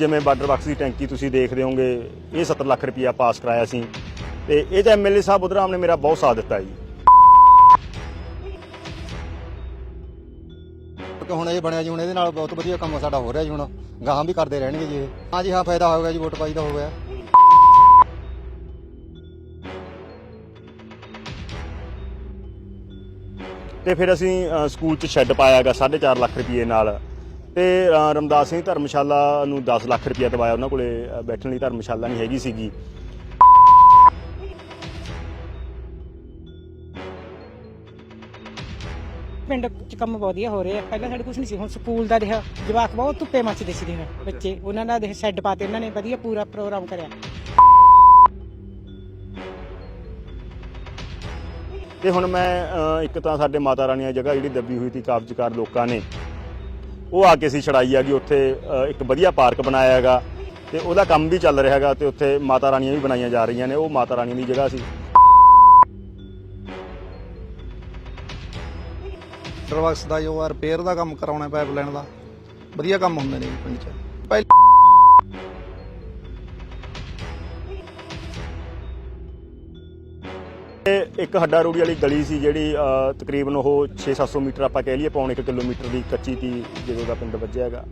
ਜਿਵੇਂ border box ਦੀ ਟੈਂਕੀ ਤੁਸੀਂ ਦੇਖਦੇ ਹੋਗੇ ਇਹ 70 ਲੱਖ ਰੁਪਇਆ ਪਾਸ ਕਰਾਇਆ ਸੀ। ਤੇ ਇਹ ਤਾਂ ਐਮਐਲਏ ਸਾਹਿਬ ਉਧਰਾਮ ਨੇ ਮੇਰਾ ਬਹੁਤ ਸਾਥ ਦਿੱਤਾ ਜੀ। ਕਿ ਹੁਣ ਇਹ ਬਣਿਆ ਜੀ ਹੁਣ ਇਹਦੇ ਨਾਲ ਬਹੁਤ ਵਧੀਆ ਕੰਮ ਸਾਡਾ ਹੋ ਰਿਹਾ ਜੀ ਹੁਣ ਗਾਹਾਂ ਵੀ ਕਰਦੇ ਰਹਿਣਗੇ ਜੀ ਇਹ। ਹਾਂ ਜੀ ਹਾਂ ਫਾਇਦਾ ਹੋ ਗਿਆ ਜੀ ਵੋਟ ਪਾਈ ਦਾ ਹੋ ਗਿਆ। ਤੇ ਫਿਰ ਅਸੀਂ ਅ, ਸਕੂਲ 'ਚ ਸ਼ੈੱਡ ਪਾਇਆਗਾ 4.5 ਲੱਖ ਰੁਪਏ ਨਾਲ। ਤੇ ਰਮਦਾਸ ਸਿੰਘ ਧਰਮਸ਼ਾਲਾ ਨੂੰ 10 ਲੱਖ ਰੁਪਏ ਦਵਾਇਆ ਉਹਨਾਂ ਕੋਲੇ ਬੈਠਣ ਲਈ ਧਰਮਸ਼ਾਲਾ ਨਹੀਂ ਹੈਗੀ ਸੀਗੀ। ਪਿੰਡ ਚ ਕੰਮ ਵਧੀਆ ਹੋ ਰਿਹਾ। ਪਹਿਲਾਂ ਸਾਡੇ ਕੁਝ ਨਹੀਂ ਸੀ ਹੁਣ ਸਕੂਲ ਦਾ ਰਿਹਾ। ਜਵਾਕ ਬਹੁਤ ਧੁੱਪੇ ਮੱਚਦੇ ਸੀ ਦੇਖ ਬੱਚੇ। ਉਹਨਾਂ ਦਾ ਦੇਖ ਸੈੱਡ ਪਾਤੇ ਇਹਨਾਂ ਨੇ ਵਧੀਆ ਪੂਰਾ ਪ੍ਰੋਗਰਾਮ ਕਰਿਆ। ਤੇ ਹੁਣ ਮੈਂ ਇੱਕ ਤਾਂ ਸਾਡੇ ਮਾਤਾ ਰਾਣੀ ਦੀ ਜਗ੍ਹਾ ਜਿਹੜੀ ਦੱਬੀ ਹੋਈ ਸੀ ਕਾਬਜ਼ਕਾਰ ਲੋਕਾਂ ਨੇ ਉਹ ਆ ਕੇ ਅਸੀਂ ਛੜਾਈ ਹੈਗੀ ਉੱਥੇ ਇੱਕ ਵਧੀਆ ਪਾਰਕ ਬਣਾਇਆ ਹੈਗਾ ਤੇ ਉਹਦਾ ਕੰਮ ਵੀ ਚੱਲ ਰਿਹਾ ਹੈਗਾ ਤੇ ਉੱਥੇ ਮਾਤਾ ਰਾਣੀਆਂ ਵੀ ਬਣਾਈਆਂ ਜਾ ਰਹੀਆਂ ਨੇ, ਉਹ ਮਾਤਾ ਰਾਣੀ ਦੀ ਜਗ੍ਹਾ ਸੀ। ਡਰਵਕਸ ਦਾ ਜੋ ਆ ਰਿਪੇਅਰ ਦਾ ਕੰਮ ਕਰਾਉਣਾ ਪਾਈਪਲਾਈਨ ਦਾ, ਵਧੀਆ ਕੰਮ ਹੁੰਦੇ ਨੇ ਜੀ ਪਿੰਡ 'ਚ। ਇੱਕ ਹੱਡਾ ਰੋੜੀ ਵਾਲੀ ਗਲੀ ਸੀ ਜਿਹੜੀ ਅ, ਤਕਰੀਬਨ ਉਹ 6-700 ਮੀਟਰ ਆਪਾਂ ਕਹਿ ਲਈਏ ਪੌਣ 1 ਕਿਲੋਮੀਟਰ ਦੀ ਕੱਚੀ ਤੀ ਜਦੋਂ ਦਾ ਪਿੰਡ ਵੱਜਿਆ ਹੈਗਾ।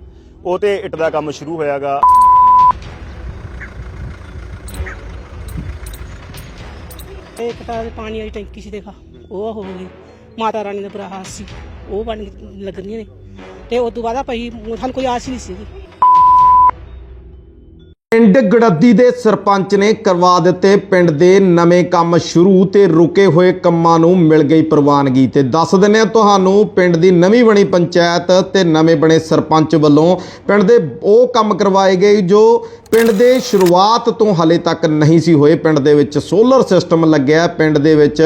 ਉਹ ਤੇ ਇੱਟ ਦਾ ਕੰਮ ਸ਼ੁਰੂ ਹੋਇਆਗਾ ਇੱਕ ਤਾਂ ਪਾਣੀ ਵਾਲੀ ਟੈਂਕੀ ਸੀ ਦੇਖਾ। ਉਹ ਹੋ ਗਈ। ਮਾਤਾ ਰਾਣੀ ਦਾ ਬੁਰਾ ਹਾਲ ਸੀ। ਉਹ ਬਣ ਲੱਗਣੀਆਂ ਨੇ। ਤੇ ਉਸ ਤੋਂ ਬਾਅਦ ਪਈ ਸਾਨੂੰ ਕੋਈ ਆਸ ਹੀ ਨਹੀਂ ਸੀਗੀ। ਪਿੰਡ ਗੜੱਦੀ ਦੇ ਸਰਪੰਚ ਨੇ ਕਰਵਾ ਦਿੱਤੇ ਪਿੰਡ ਦੇ ਨਵੇਂ ਕੰਮ ਸ਼ੁਰੂ ਤੇ ਰੁਕੇ ਹੋਏ ਕੰਮਾਂ ਨੂੰ ਮਿਲ ਗਈ ਪ੍ਰਵਾਨਗੀ ਤੇ ਦੱਸ ਦਿੰਨੇ ਆ ਤੁਹਾਨੂੰ, ਪਿੰਡ ਦੀ ਨਵੀਂ ਬਣੀ ਪੰਚਾਇਤ ਤੇ ਨਵੇਂ ਬਣੇ ਸਰਪੰਚ ਵੱਲੋਂ ਪਿੰਡ ਦੇ ਉਹ ਕੰਮ ਕਰਵਾਏ ਗਏ ਜੋ ਪਿੰਡ ਦੇ ਸ਼ੁਰੂਆਤ ਤੋਂ ਹਲੇ ਤੱਕ ਨਹੀਂ ਸੀ ਹੋਏ। ਪਿੰਡ ਦੇ ਵਿੱਚ ਸੋਲਰ ਸਿਸਟਮ ਲੱਗਿਆ। ਪਿੰਡ ਦੇ ਵਿੱਚ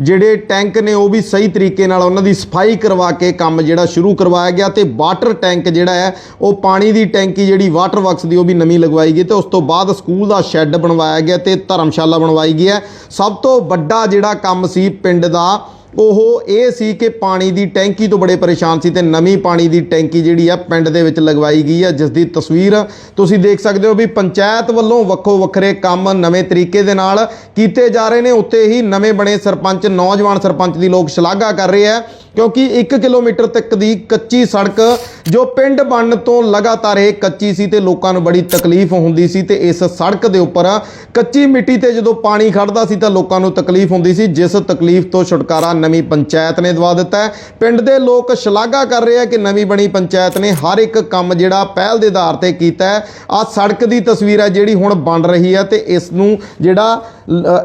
ਜਿਹੜੇ ਟੈਂਕ ਨੇ, ਉਹ ਵੀ ਸਹੀ ਤਰੀਕੇ ਨਾਲ ਉਹਨਾਂ ਦੀ ਸਫ਼ਾਈ ਕਰਵਾ ਕੇ ਕੰਮ ਜਿਹੜਾ ਸ਼ੁਰੂ ਕਰਵਾਇਆ ਗਿਆ ਤੇ ਵਾਟਰ ਟੈਂਕ ਜਿਹੜਾ ਹੈ, ਉਹ ਪਾਣੀ ਦੀ ਟੈਂਕੀ ਜਿਹੜੀ ਵਾਟਰ ਵਰਕਸ ਦੀ, ਉਹ ਵੀ ਨਵੀਂ ਲਗਵਾਈ ਗਈ ਤੇ ਉਸ ਤੋਂ ਬਾਅਦ ਸਕੂਲ ਦਾ ਸ਼ੈੱਡ ਬਣਵਾਇਆ ਗਿਆ ਤੇ ਧਰਮਸ਼ਾਲਾ ਬਣਵਾਈ ਗਈ ਹੈ। ਸਭ ਤੋਂ ਵੱਡਾ ਜਿਹੜਾ ਕੰਮ ਸੀ ਪਿੰਡ ਦਾ ਉਹ ਇਹ ਸੀ ਕਿ ਪਾਣੀ ਦੀ ਟੈਂਕੀ ਤੋਂ ਬੜੇ ਪਰੇਸ਼ਾਨ ਸੀ ਤੇ ਨਵੀਂ ਪਾਣੀ ਦੀ ਟੈਂਕੀ ਜਿਹੜੀ ਆ ਪਿੰਡ ਦੇ ਵਿੱਚ ਲਗਵਾਈ ਗਈ ਹੈ ਜਿਸ ਦੀ ਤਸਵੀਰ ਤੁਸੀਂ ਦੇਖ ਸਕਦੇ ਹੋ ਵੀ ਪੰਚਾਇਤ ਵੱਲੋਂ ਵੱਖੋ ਵੱਖਰੇ ਕੰਮ ਨਵੇਂ ਤਰੀਕੇ ਦੇ ਨਾਲ ਕੀਤੇ ਜਾ ਰਹੇ ਨੇ। ਉੱਤੇ ਹੀ ਨਵੇਂ ਬਣੇ ਸਰਪੰਚ, ਨੌਜਵਾਨ ਸਰਪੰਚ ਦੀ ਲੋਕ ਸ਼ਲਾਘਾ ਕਰ ਰਹੇ ਆ। ਕਿਉਂਕਿ 1 ਕਿਲੋਮੀਟਰ ਤੱਕ ਦੀ ਕੱਚੀ ਸੜਕ ਜੋ ਪਿੰਡ ਬਣਨ ਤੋਂ ਲਗਾਤਾਰ ਇਹ ਕੱਚੀ ਸੀ ਤੇ ਲੋਕਾਂ ਨੂੰ ਬੜੀ ਤਕਲੀਫ ਹੁੰਦੀ ਸੀ ਤੇ ਇਸ ਸੜਕ ਦੇ ਉੱਪਰ ਕੱਚੀ ਮਿੱਟੀ ਤੇ ਜਦੋਂ ਪਾਣੀ ਖੜਦਾ ਸੀ ਤਾਂ ਲੋਕਾਂ ਨੂੰ ਤਕਲੀਫ ਹੁੰਦੀ ਸੀ, ਜਿਸ ਤਕਲੀਫ ਤੋਂ ਛੁਟਕਾਰਾ ਨਵੀਂ ਪੰਚਾਇਤ ਨੇ ਦਵਾ ਦਿੱਤਾ ਹੈ। ਪਿੰਡ ਦੇ ਲੋਕ ਸ਼ਲਾਘਾ ਕਰ ਰਹੇ ਆ ਕਿ ਨਵੀਂ ਬਣੀ ਪੰਚਾਇਤ ਨੇ ਹਰ ਇੱਕ ਕੰਮ ਜਿਹੜਾ ਪਹਿਲ ਦੇ ਆਧਾਰ ਤੇ ਕੀਤਾ ਹੈ। ਆ ਸੜਕ ਦੀ ਤਸਵੀਰ ਹੈ ਜਿਹੜੀ ਹੁਣ ਬਣ ਰਹੀ ਹੈ ਤੇ ਇਸ ਨੂੰ ਜਿਹੜਾ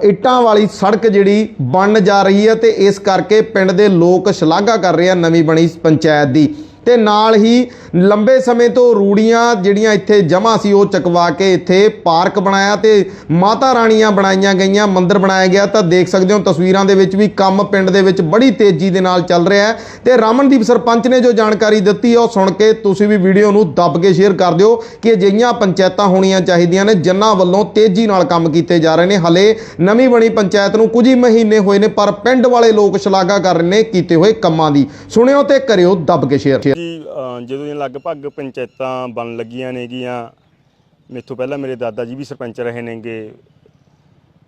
ਇੱਟਾਂ ਵਾਲੀ ਸੜਕ ਜਿਹੜੀ ਬਣਨ ਜਾ ਰਹੀ ਹੈ ਤੇ ਇਸ ਕਰਕੇ ਪਿੰਡ ਦੇ ਲੋਕ ਸ਼ਲਾਘਾ ਕਰ ਰਹੇ ਆ ਨਵੀਂ ਬਣੀ ਪੰਚਾਇਤ ਦੀ। ਤੇ ਨਾਲ ਹੀ ਲੰਬੇ ਸਮੇਂ ਤੋਂ ਰੂੜੀਆਂ ਜਿਹੜੀਆਂ ਇੱਥੇ ਜਮ੍ਹਾਂ ਸੀ, ਉਹ ਚਕਵਾ ਕੇ ਇੱਥੇ ਪਾਰਕ ਬਣਾਇਆ ਤੇ ਮਾਤਾ ਰਾਣੀਆਂ ਬਣਾਈਆਂ ਗਈਆਂ, ਮੰਦਿਰ ਬਣਾਇਆ ਗਿਆ। ਤਾਂ ਦੇਖ ਸਕਦੇ ਹੋ ਤਸਵੀਰਾਂ ਦੇ ਵਿੱਚ ਵੀ ਕੰਮ ਪਿੰਡ ਦੇ ਵਿੱਚ ਬੜੀ ਤੇਜ਼ੀ ਦੇ ਨਾਲ ਚੱਲ ਰਿਹਾ ਹੈ। ਤੇ ਰਮਨਦੀਪ ਸਰਪੰਚ ਨੇ ਜੋ ਜਾਣਕਾਰੀ ਦਿੱਤੀ, ਉਹ ਸੁਣ ਕੇ ਤੁਸੀਂ ਵੀ ਵੀਡੀਓ ਨੂੰ ਦੱਬ ਕੇ ਸ਼ੇਅਰ ਕਰ ਦਿਓ ਕਿ ਅਜਿਹੀਆਂ ਪੰਚਾਇਤਾਂ ਹੋਣੀਆਂ ਚਾਹੀਦੀਆਂ ਨੇ, ਜਿਨ੍ਹਾਂ ਵੱਲੋਂ ਤੇਜ਼ੀ ਨਾਲ ਕੰਮ ਕੀਤੇ ਜਾ ਰਹੇ ਨੇ। ਹਲੇ ਨਵੀਂ ਬਣੀ ਪੰਚਾਇਤ ਨੂੰ ਕੁਝ ਹੀ ਮਹੀਨੇ ਹੋਏ ਨੇ, ਪਰ ਪਿੰਡ ਵਾਲੇ ਲੋਕ ਸ਼ਲਾਘਾ ਕਰ ਰਹੇ ਨੇ ਕੀਤੇ ਹੋਏ ਕੰਮਾਂ ਦੀ। ਸੁਣਿਓ ਤੇ ਕਰਿਓ ਦੱਬ ਕੇ ਸ਼ੇਅਰ। ਜੀ ਜਦੋਂ ਲਗਭਗ ਪੰਚਾਇਤਾਂ ਬਣ ਲੱਗੀਆਂ ਨੇਗੀਆਂ। ਮੇਥੋਂ ਪਹਿਲਾਂ ਮੇਰੇ ਦਾਦਾ ਜੀ ਵੀ ਸਰਪੰਚ ਰਹੇ ਨੇਗੇ।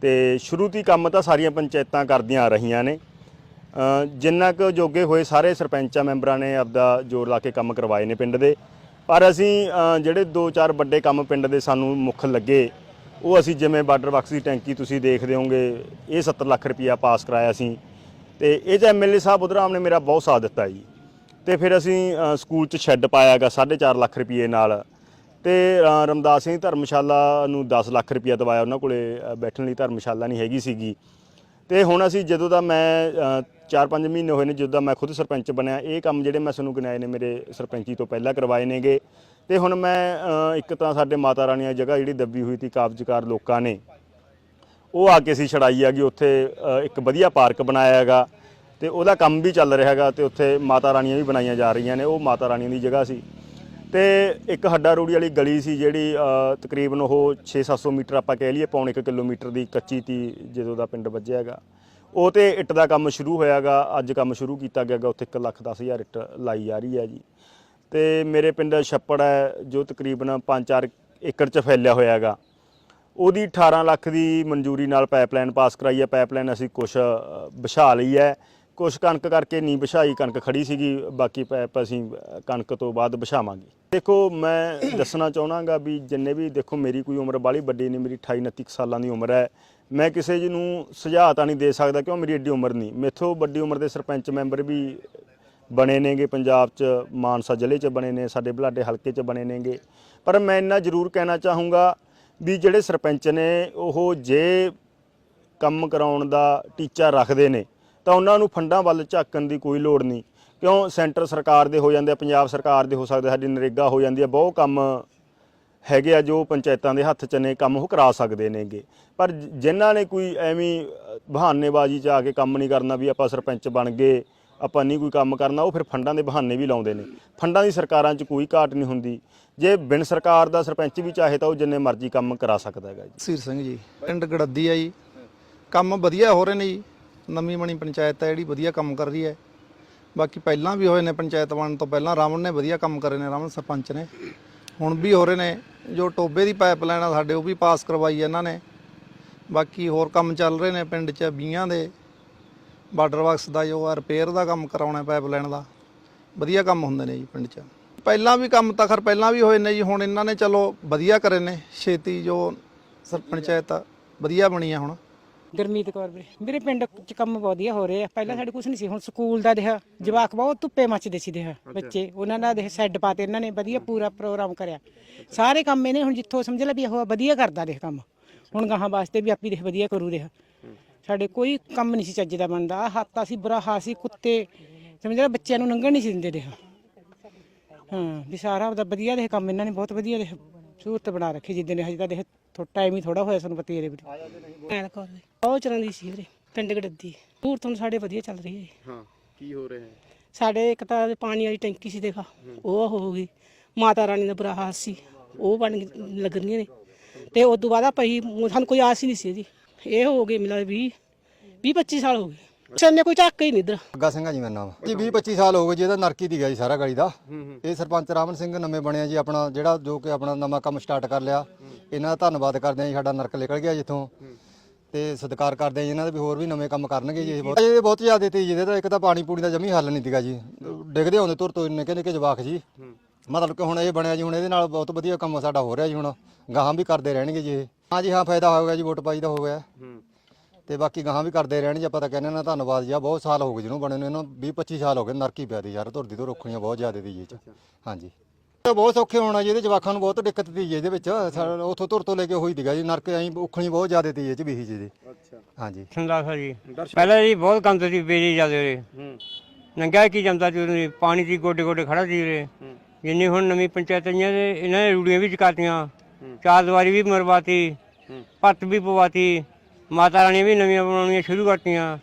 ਤੇ ਸ਼ੁਰੂਤੀ ਕੰਮ ਤਾਂ ਸਾਰੀਆਂ ਪੰਚਾਇਤਾਂ ਕਰਦੀਆਂ ਆ ਰਹੀਆਂ ਨੇ। ਅ, ਜਿੰਨਾ ਕੁ ਜੋਗੇ ਹੋਏ ਸਾਰੇ ਸਰਪੰਚਾਂ ਮੈਂਬਰਾਂ ਨੇ ਆਪਦਾ ਜ਼ੋਰ ਲਾ ਕੇ ਕੰਮ ਕਰਵਾਏ ਨੇ ਪਿੰਡ ਦੇ। ਪਰ ਅਸੀਂ ਜਿਹੜੇ ਦੋ ਚਾਰ ਵੱਡੇ ਕੰਮ ਪਿੰਡ ਦੇ ਸਾਨੂੰ ਮੁੱਖ ਲੱਗੇ ਉਹ ਅਸੀਂ ਜਿਵੇਂ ਬਾਰਡਰ ਬਾਕਸ ਦੀ ਟੈਂਕੀ ਤੁਸੀਂ ਦੇਖਦੇ ਹੋਗੇ ਇਹ 70 ਲੱਖ ਰੁਪਇਆ ਪਾਸ ਕਰਾਇਆ ਸੀ। ਤੇ ਇਹ 'ਚ ਐਮਐਲਏ ਸਾਹਿਬ ਉਧਰਾਮ ਨੇ ਮੇਰਾ ਬਹੁਤ ਸਾਥ ਦਿੱਤਾ ਜੀ। ਤੇ ਫਿਰ ਅਸੀਂ ਸਕੂਲ 'ਚ ਸ਼ੈੱਡ ਪਾਇਆਗਾ 4.5 ਲੱਖ ਰੁਪਏ ਨਾਲ। ਤੇ ਰਮਦਾਸ ਸਿੰਘ ਧਰਮਸ਼ਾਲਾ ਨੂੰ 10 ਲੱਖ ਰੁਪਏ ਦਵਾਇਆ ਉਹਨਾਂ ਕੋਲੇ ਬੈਠਣ ਲਈ ਧਰਮਸ਼ਾਲਾ ਨਹੀਂ ਹੈਗੀ ਸੀਗੀ। ਤੇ ਹੁਣ ਅਸੀਂ ਜਦੋਂ ਦਾ ਮੈਂ 4-5 ਮਹੀਨੇ ਹੋਏ ਨੇ ਜਦੋਂ ਦਾ ਮੈਂ ਖੁਦ ਸਰਪੰਚ ਬਣਿਆ, ਇਹ ਕੰਮ ਜਿਹੜੇ ਮੈਂ ਤੁਹਾਨੂੰ ਗਿਣਾਏ ਨੇ ਮੇਰੇ ਸਰਪੰਚੀ ਤੋਂ ਪਹਿਲਾਂ ਕਰਵਾਏ ਨੇਗੇ। ਤੇ ਹੁਣ ਮੈਂ ਇੱਕ ਤਾਂ ਸਾਡੇ ਮਾਤਾ ਰਾਣੀ ਦੀ ਜਗ੍ਹਾ ਜਿਹੜੀ ਦੱਬੀ ਹੋਈ ਸੀ ਕਾਬਜ਼ਕਾਰ ਲੋਕਾਂ ਨੇ, ਉਹ ਆ ਕੇ ਸੀ ਛੜਾਈ ਹੈਗੀ ਉੱਥੇ ਇੱਕ ਵਧੀਆ ਪਾਰਕ ਬਣਾਇਆ ਹੈਗਾ। ਤੇ ਉਹਦਾ ਕੰਮ ਵੀ ਚੱਲ ਰਿਹਾ ਹੈਗਾ ਤੇ ਉੱਥੇ ਮਾਤਾ ਰਾਣੀਆਂ ਵੀ ਬਣਾਈਆਂ ਜਾ ਰਹੀਆਂ ਨੇ, ਉਹ ਮਾਤਾ ਰਾਣੀਆਂ ਦੀ ਜਗ੍ਹਾ ਸੀ। ਤੇ ਇੱਕ ਹੱਡਾ ਰੋੜੀ ਵਾਲੀ ਗਲੀ ਸੀ ਜਿਹੜੀ ਤਕਰੀਬਨ ਉਹ 6-700 ਮੀਟਰ ਆਪਾਂ ਕਹਿ ਲਈਏ, ਪੌਣੇ 1 ਕਿਲੋਮੀਟਰ ਦੀ ਕੱਚੀ ਤੀ ਜਦੋਂ ਦਾ ਪਿੰਡ ਵੱਜਿਆ ਹੈਗਾ। ਉਹ ਤੇ ਇੱਟ ਦਾ ਕੰਮ ਸ਼ੁਰੂ ਹੋਇਆਗਾ ਅੱਜ ਕੰਮ ਸ਼ੁਰੂ ਕੀਤਾ ਗਿਆਗਾ ਉੱਥੇ 1 ਲੱਖ 10 ਹਜ਼ਾਰ ਇੱਟ ਲਾਈ ਜਾ ਰਹੀ ਹੈ ਜੀ। ਤੇ ਮੇਰੇ ਪਿੰਡ ਛੱਪੜ ਹੈ, ਜੋ ਤਕਰੀਬਨ 5-4 ਏਕੜ 'ਚ ਫੈਲਿਆ ਹੋਇਆ ਹੈਗਾ। ਉਹਦੀ 18 ਲੱਖ ਦੀ ਮਨਜ਼ੂਰੀ ਨਾਲ ਪਾਈਪਲਾਈਨ ਪਾਸ ਕਰਾਈ ਹੈ, ਪਾਈਪਲਾਈਨ ਅਸੀਂ ਕੁਛ ਵਿਛਾ ਲਈ ਹੈ। ਕੁਛ ਕਣਕ ਕਰਕੇ ਨਹੀਂ ਵਿਛਾਈ, ਕਣਕ ਖੜੀ ਸੀਗੀ, ਬਾਕੀ ਪਾਈਪ ਅਸੀਂ ਕਣਕ ਤੋਂ ਬਾਅਦ ਵਿਛਾਵਾਂਗੇ। ਦੇਖੋ, ਮੈਂ ਦੱਸਣਾ ਚਾਹਣਾਗਾ ਵੀ ਜਿੰਨੇ ਵੀ, ਦੇਖੋ, ਮੇਰੀ ਕੋਈ ਉਮਰ ਬਾਲੀ ਵੱਡੀ ਨਹੀਂ ਮੇਰੀ 28 29 ਕੁ ਸਾਲਾਂ ਦੀ ਉਮਰ ਹੈ। ਮੈਂ ਕਿਸੇ ਜੀ ਨੂੰ ਸੁਝਾਅ ਤਾਂ ਨਹੀਂ ਦੇ ਸਕਦਾ ਕਿਉਂ? ਮੇਰੀ ਏਡੀ ਉਮਰ ਨਹੀਂ ਮੇਥੋਂ ਵੱਡੀ ਉਮਰ ਦੇ ਸਰਪੰਚ ਮੈਂਬਰ ਵੀ ਬਣੇ ਨੇਗੇ, ਪੰਜਾਬ 'ਚ, ਮਾਨਸਾ ਜ਼ਿਲ੍ਹੇ 'ਚ ਬਣੇ ਨੇ, ਸਾਡੇ ਬਲਾਡੇ ਹਲਕੇ 'ਚ ਬਣੇ ਨੇਗੇ। ਪਰ ਮੈਂ ਇੰਨਾ ਜ਼ਰੂਰ ਕਹਿਣਾ ਚਾਹੂੰਗਾ ਵੀ ਜਿਹੜੇ ਸਰਪੰਚ ਨੇ, ਉਹ ਜੇ ਕੰਮ ਕਰਾਉਣ ਦਾ ਟੀਚਾ ਰੱਖਦੇ ਨੇ ਤਾਂ ਉਹਨਾਂ ਨੂੰ ਫੰਡਾਂ ਵੱਲ ਝਾਕਣ ਦੀ ਕੋਈ ਲੋੜ ਨਹੀਂ। ਕਿਉਂ? ਸੈਂਟਰ ਸਰਕਾਰ ਦੇ ਹੋ ਜਾਂਦੇ ਆ, ਪੰਜਾਬ ਸਰਕਾਰ ਦੇ ਹੋ ਸਕਦੇ ਸਾਡੀ ਨਰੇਗਾ ਹੋ ਜਾਂਦੀ ਆ, ਬਹੁਤ ਕੰਮ ਹੈਗੇ ਆ ਜੋ ਪੰਚਾਇਤਾਂ ਦੇ ਹੱਥ 'ਚ ਨੇ, ਕੰਮ ਉਹ ਕਰਾ ਸਕਦੇ ਨੇਗੇ। ਪਰ ਜ- ਜਿਨ੍ਹਾਂ ਨੇ ਕੋਈ ਐਵੇਂ ਬਹਾਨੇਬਾਜ਼ੀ 'ਚ ਆ ਕੇ ਕੰਮ ਨਹੀਂ ਕਰਨਾ ਵੀ ਆਪਾਂ ਸਰਪੰਚ ਬਣ ਗਏ, ਆਪਾਂ ਨਹੀਂ ਕੋਈ ਕੰਮ ਕਰਨਾ, ਉਹ ਫਿਰ ਫੰਡਾਂ ਦੇ ਬਹਾਨੇ ਵੀ ਲਾਉਂਦੇ ਨੇ। ਫੰਡਾਂ ਦੀ ਸਰਕਾਰਾਂ 'ਚ ਕੋਈ ਘਾਟ ਨਹੀਂ ਹੁੰਦੀ। ਜੇ ਬਿਨ ਸਰਕਾਰ ਦਾ ਸਰਪੰਚ ਵੀ ਚਾਹੇ ਤਾਂ ਉਹ ਜਿੰਨੇ ਮਰਜ਼ੀ ਕੰਮ ਕਰਾ ਸਕਦਾ ਹੈਗਾ ਜੀ। ਸੀਰ ਸਿੰਘ ਜੀ, ਪਿੰਡ ਗੜੱਦੀ ਆ ਜੀ। ਕੰਮ ਵਧੀਆ ਹੋ ਰਹੇ ਨੇ ਜੀ। ਨਵੀਂ ਬਣੀ ਪੰਚਾਇਤ ਹੈ ਜਿਹੜੀ ਵਧੀਆ ਕੰਮ ਕਰ ਰਹੀ ਹੈ। ਬਾਕੀ ਪਹਿਲਾਂ ਵੀ ਹੋਏ ਨੇ ਪੰਚਾਇਤ ਬਣਨ ਤੋਂ ਪਹਿਲਾਂ ਰਾਵਣ ਨੇ ਵਧੀਆ ਕੰਮ ਕਰੇ ਨੇ, ਰਾਵਣ ਸਰਪੰਚ ਨੇ। ਹੁਣ ਵੀ ਹੋ ਰਹੇ ਨੇ, ਜੋ ਟੋਬੇ ਦੀ ਪਾਈਪਲਾਈਨ ਆ ਸਾਡੇ, ਉਹ ਵੀ ਪਾਸ ਕਰਵਾਈ ਇਹਨਾਂ ਨੇ। ਬਾਕੀ ਹੋਰ ਕੰਮ ਚੱਲ ਰਹੇ ਨੇ ਪਿੰਡ 'ਚ ਬੀਆਂ ਦੇ, ਬਾਰਡਰ ਵਰਕਸ ਦਾ ਜੋ ਆ ਰਿਪੇਅਰ ਦਾ ਕੰਮ ਕਰਾਉਣਾ ਪਾਈਪਲਾਈਨ ਦਾ। ਵਧੀਆ ਕੰਮ ਹੁੰਦੇ ਨੇ ਜੀ ਪਿੰਡ 'ਚ। ਪਹਿਲਾਂ ਵੀ ਕੰਮ ਤਾਂ ਖਰ ਪਹਿਲਾਂ ਵੀ ਹੋਏ ਨੇ ਜੀ, ਹੁਣ ਇਹਨਾਂ ਨੇ ਚਲੋ ਵਧੀਆ ਕਰੇ ਨੇ। ਛੇਤੀ ਜੋ ਸਰ ਪੰਚਾਇਤ ਵਧੀਆ ਬਣੀ ਆ ਹੁਣ। ਗੁਰਮੀਤ ਕੌਰ ਵੀਰੇ। ਮੇਰੇ ਪਿੰਡ ਚ ਕੰਮ ਵਧੀਆ ਹੋ ਰਹੇ। ਆ ਪਹਿਲਾਂ ਸਾਡੇ ਕੁਝ ਨਹੀਂ ਸੀ ਹੁਣ ਸਕੂਲ ਦਾ ਦੇਖ ਜਵਾਕ ਬਹੁਤ ਧੁੱਪੇ ਮੱਚਦੇ ਸੀ ਦੇਖ ਬੱਚੇ। ਉਹਨਾਂ ਦਾ ਦੇਖ ਸੈੱਡ ਪਾਤੇ ਇਹਨਾਂ ਨੇ ਵਧੀਆ ਪੂਰਾ ਪ੍ਰੋਗਰਾਮ ਕਰਿਆ। ਸਾਰੇ ਕੰਮ ਇਹਨੇ ਹੁਣ ਜਿੱਥੋਂ ਸਮਝ ਲੈ ਵੀ ਉਹ ਵਧੀਆ ਕਰਦਾ ਦੇਖ ਕੰਮ। ਹੁਣ ਗਾਹਾਂ ਵਾਸਤੇ ਵੀ ਆਪੀ ਦੇਖ ਵਧੀਆ ਕਰੂ ਦੇਖ। ਸਾਡੇ ਕੋਈ ਕੰਮ ਨਹੀਂ ਸੀ ਚੱਜ ਦਾ ਬਣਦਾ। ਹੱਥ ਸੀ ਬੁਰਾ ਹਾਲ ਸੀ ਕੁੱਤੇ ਸਮਝ ਲੈ ਬੱਚਿਆਂ ਨੂੰ ਲੰਘਣ ਨਹੀਂ ਸੀ ਦਿੰਦੇ ਦੇਖ। ਹਾਂ ਵੀ ਸਾਰਾ ਉਹਦਾ ਵਧੀਆ ਦੇਖ ਕੰਮ ਇਹਨਾਂ ਨੇ ਬਹੁਤ ਵਧੀਆ ਦੇਖ ਸਹੂਲਤ ਬਣਾ ਰੱਖੀ ਜਿੱਦਾਂ ਨੇ ਹਜੇ ਤਾਂ ਦੇਖ ਟਾਈਮ ਹੀ ਥੋੜਾ ਹੋਇਆ ਸਾਨੂੰ ਪਤੀ ਇਹਦੇ ਵੀਰੇ ਐਨ ਵੀਰੇ ਬਹੁਤ ਚਰਾਂ ਦੀ ਸੀ ਵੀਰੇ ਪਿੰਡ ਗੜੱਦੀ। ਦੂਰ ਤੋਂ ਸਾਡੇ ਵਧੀਆ ਚੱਲ ਰਹੀ ਹੈ। ਹਾਂ ਕੀ ਹੋ ਰਿਹਾ ਹੈ? ਸਾਡੇ ਇੱਕ ਤਾਂ ਪਾਣੀ ਵਾਲੀ ਟੈਂਕੀ ਸੀ ਦੇਖਾ ਉਹ ਹੋ ਗਈ। ਮਾਤਾ ਰਾਣੀ ਦਾ ਬੁਰਾ ਹਾਲ ਸੀ ਉਹ ਬਣ ਗਈ- ਲੱਗ ਰਹੀਆਂ ਨੇ। ਤੇ ਉਸ ਤੋਂ ਬਾਅਦ ਆਪਾਂ ਹੀ ਸਾਨੂੰ ਕੋਈ ਆਸ ਹੀ ਨਹੀਂ ਸੀ ਇਹਦੀ। ਇਹ ਹੋ ਗਏ ਮਿਲਾ 20 20 25 ਸਾਲ ਹੋ ਗਏ। ਚੰਨੇ ਕੋਈ ਝੱਕ ਹੀ ਨਹੀਂ ਇਧਰ। ਅੱਗਾ ਸਿੰਘ ਆ ਜੀ ਮੇਰਾ ਨਾਮ। ਜੀ 20 25 ਸਾਲ ਹੋ ਗਏ ਜੀ ਇਹਦਾ ਨਰਕੀ ਦੀ ਗਿਆ ਜੀ ਸਾਰਾ ਗਲੀ ਦਾ। ਇਹ ਸਰਪੰਚ ਰਾਮਨ ਸਿੰਘ ਨਵੇਂ ਬਣਿਆ ਜੀ ਆਪਣਾ ਜਿਹੜਾ ਜੋ ਕਿ ਆਪਣਾ ਨਵਾਂ ਕੰਮ ਸਟਾਰਟ ਕਰ ਲਿਆ। ਇਹਨਾਂ ਦਾ ਧੰਨਵਾਦ ਕਰਦੇ ਆ ਜੀ ਸਾਡਾ ਨਰਕ ਨਿਕਲ ਗਿਆ ਜਿੱਥੋਂ। ਤੇ ਸਤਿਕਾਰ ਕਰਦੇ ਆ ਜੀ ਇਹਨਾਂ ਦਾ ਵੀ ਹੋਰ ਵੀ ਨਵੇਂ ਕੰਮ ਕਰਨਗੇ ਜੀ ਇਹ ਬਹੁਤ ਇਹ ਬਹੁਤ ਜ਼ਿਆਦਾ ਤੇ ਜੀ ਇਹਦੇ ਤਾਂ ਇੱਕ ਤਾਂ ਪਾਣੀ ਪੂਣੀ ਦਾ ਜਮੀ ਹੱਲ ਨਹੀਂ ਦੀਗਾ ਜੀ। ਡਿੱਗਦੇ ਹੁੰਦੇ ਤੁਰ ਤੋਂ ਨਿੱਕੇ ਨਿੱਕੇ ਜਵਾਕ ਜੀ। ਮਤਲਬ ਕਿ ਹੁਣ ਇਹ ਬਣਿਆ ਜੀ ਹੁਣ ਇਹਦੇ ਨਾਲ ਬਹੁਤ ਵਧੀਆ ਕੰਮ ਸਾਡਾ ਹੋ ਰਿਹਾ ਜੀ ਹੁਣ। ਗਾਹਾਂ ਵੀ ਕਰਦੇ ਰਹਿਣਗੇ ਜੀ ਇਹ। ਹਾਂ ਜੀ ਹਾਂ ਫਾਇਦਾ ਹੋ ਗਿਆ ਜੀ ਵੋਟ ਪਾਈ ਦਾ ਹੋ ਗਿਆ। ਤੇ ਬਾਕੀ ਗਾਹਾਂ ਵੀ ਕਰਦੇ ਰਹਿਣ ਜੀ ਆਪਾਂ ਤਾਂ ਕਹਿੰਦੇ ਨਾ ਧੰਨਵਾਦ ਜੀ ਆ ਬਹੁਤ ਸਾਲ ਹੋ ਗਏ ਜਿਹਨੂੰ ਬਣੇ ਨੂੰ ਇਹਨਾਂ 20 25 ਸਾਲ ਹੋ ਗਏ ਨਰਕੀ ਪਿਆ ਦੀ ਯਾਰ ਧੁਰਦੀ ਤੋਂ ਰੁੱਖਣੀਆਂ ਬਹੁਤ ਜ਼ਿਆਦਾ ਦੀ ਜੀ ਇਹ ਚ। ਹਾਂਜੀ। ਇਹ ਬਹੁਤ ਸੌਖੇ ਹੋਣਾ ਜੀ ਇਹਦੇ ਜਵਾਕਾਂ ਨੂੰ ਬਹੁਤ ਦਿੱਕਤ ਤੀ ਜੀ ਇਹਦੇ ਵਿੱਚ ਸਾ- ਉੱਥੋਂ ਧੁਰ ਤੋਂ ਲੈ ਕੇ ਹੋਈ ਦੀਗਾ ਜੀ ਨਰਕ ਐਂ ਉਖਣੀ ਬਹੁਤ ਜ਼ਿਆਦਾ ਤੀ ਇਹ ਚ ਵੀਹੀ ਜੀ ਦੀ। ਅੱਛਾ। ਹਾਂਜੀ। ਸੰਦਾਸਾ ਜੀ। ਪਹਿਲਾਂ ਜੀ ਬਹੁਤ ਗੰਦ ਸੀ ਬੇਜੀ ਜਾਂਦੇ ਉਰੇ। ਹੂੰ। ਨੰਗਾ ਕੀ ਜਾਂਦਾ ਸੀ ਉਰੇ ਪਾਣੀ ਦੀ ਗੋਡੇ ਗੋਡੇ ਖੜਾ ਸੀ ਉਰੇ। ਜਿੰਨੀ ਹੁਣ ਨਵੀਂ ਪੰਚਾਇਤ ਆਈਆਂ ਨੇ ਇਹਨਾਂ ਨੇ ਰੂੜੀਆਂ ਵੀ ਚਕਾਤੀਆਂ ਚਾਰ ਦੀਵਾਰੀ ਵੀ ਮਰਵਾਤੀ ਭੱਤ ਵੀ ਪਵਾਤੀ। ਮਾਤਾ ਰਾਣੀ ਵੀ ਨਵੀਆਂ ਬਣਾਉਣੀਆਂ ਸ਼ੁਰੂ ਕਰਤੀਆਂ।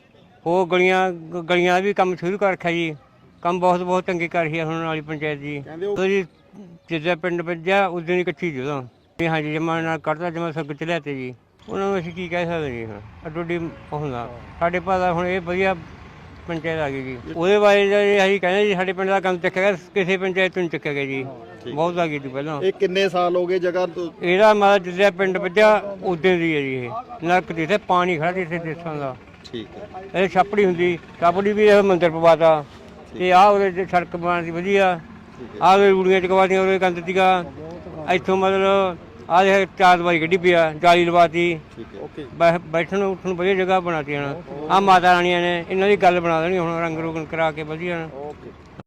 ਉਹ ਗਲੀਆਂ ਗਲੀਆਂ ਵੀ ਕੰਮ ਸ਼ੁਰੂ ਕਰ ਰੱਖਿਆ ਜੀ। ਕੰਮ ਬਹੁਤ ਬਹੁਤ ਚੰਗੇ ਕਰ ਰਹੀ ਹੈ ਹੁਣ ਵਾਲੀ ਪੰਚਾਇਤ ਜੀ। ਜੀ ਜਿੱਦਾਂ ਪਿੰਡ ਵੱਜਿਆ ਉਦੋਂ ਹੀ ਕੱਚੀ ਜੀ ਉਦੋਂ। ਵੀ ਹਾਂਜੀ ਜਮਾ ਨਾਲ ਕੱਢਦਾ ਜਮਾ ਸਭ ਕੁਝ ਲਿਆਤੇ ਜੀ। ਉਹਨਾਂ ਨੂੰ ਅਸੀਂ ਕੀ ਕਹਿ ਸਕਦੇ ਜੀ ਹੁਣ? ਅੱਡੋਡੀ ਉਹ ਹੁੰਦਾ ਸਾਡੇ ਪਾਸ ਹੁਣ ਇਹ ਵਧੀਆ ਪੰਚਾਇਤ ਆ ਗਈ ਜੀ। ਉਹਦੇ ਬਾਰੇ ਜੀ ਅਸੀਂ ਕਹਿੰਦੇ ਜੀ ਸਾਡੇ ਪਿੰਡ ਦਾ ਕੰਮ ਚੱਕਿਆ ਗਿਆ ਕਿਸੇ ਪੰਚਾਇਤ ਤੋਂ ਨਹੀਂ ਚੱਕਿਆ ਗਿਆ ਜੀ। ਬਹੁਤ ਆ ਗਈ ਸੀ ਪਹਿਲਾਂ। ਇਹ ਕਿੰਨੇ ਸਾਲ ਹੋ ਗਏ ਜਗ੍ਹਾ ਤੋਂ? ਇਹਦਾ ਮਤਲਬ ਜਿੱਦਾਂ ਪਿੰਡ ਵੱਜਿਆ ਉਦੋਂ ਦੀ ਹੈ ਜੀ ਇਹ। ਨਰਕ ਦੀ ਤੇ ਪਾਣੀ ਖੜਾ ਇੱਥੇ ਦੇਸਾਂ ਦਾ। ਠੀਕ ਹੈ। ਇਹ ਛਾਪੜੀ ਹੁੰਦੀ ਛਾਪੜੀ ਵੀ ਇਹ ਮੰਦਿਰ ਪਵਾਤਾ। ਤੇ ਆਹ ਉਹਦੇ ਤੇ ਸੜਕ ਬਣਾਉਣੀ ਵਧੀਆ। ਆਹ ਉਹਦੇ ਰੂੜੀਆਂ ਚਕਵਾਤੀਆਂ ਉਹਦੇ ਕੰਦ ਤੀਗਾ ਇੱਥੋਂ ਮਤਲਬ ਆਹ ਦੇ ਚਾਰ ਵਾਰੀ ਗੱਡੀ ਪਿਆ ਜਾਲੀ ਲਵਾਤੀ। ਓਕੇ। ਬੈ- ਬੈਠਣ ਉੱਠਣ ਨੂੰ ਵਧੀਆ ਜਗ੍ਹਾ ਬਣਾਤੀ ਹਨ ਆ ਮਾਤਾ ਰਾਣੀਆਂ ਨੇ ਇਹਨਾਂ ਦੀ ਗੱਲ ਬਣਾ ਦੇਣੀ ਹੁਣ ਰੰਗ ਰੋਗਨ ਕਰਾ ਕੇ ਵਧੀਆ। ਓਕੇ।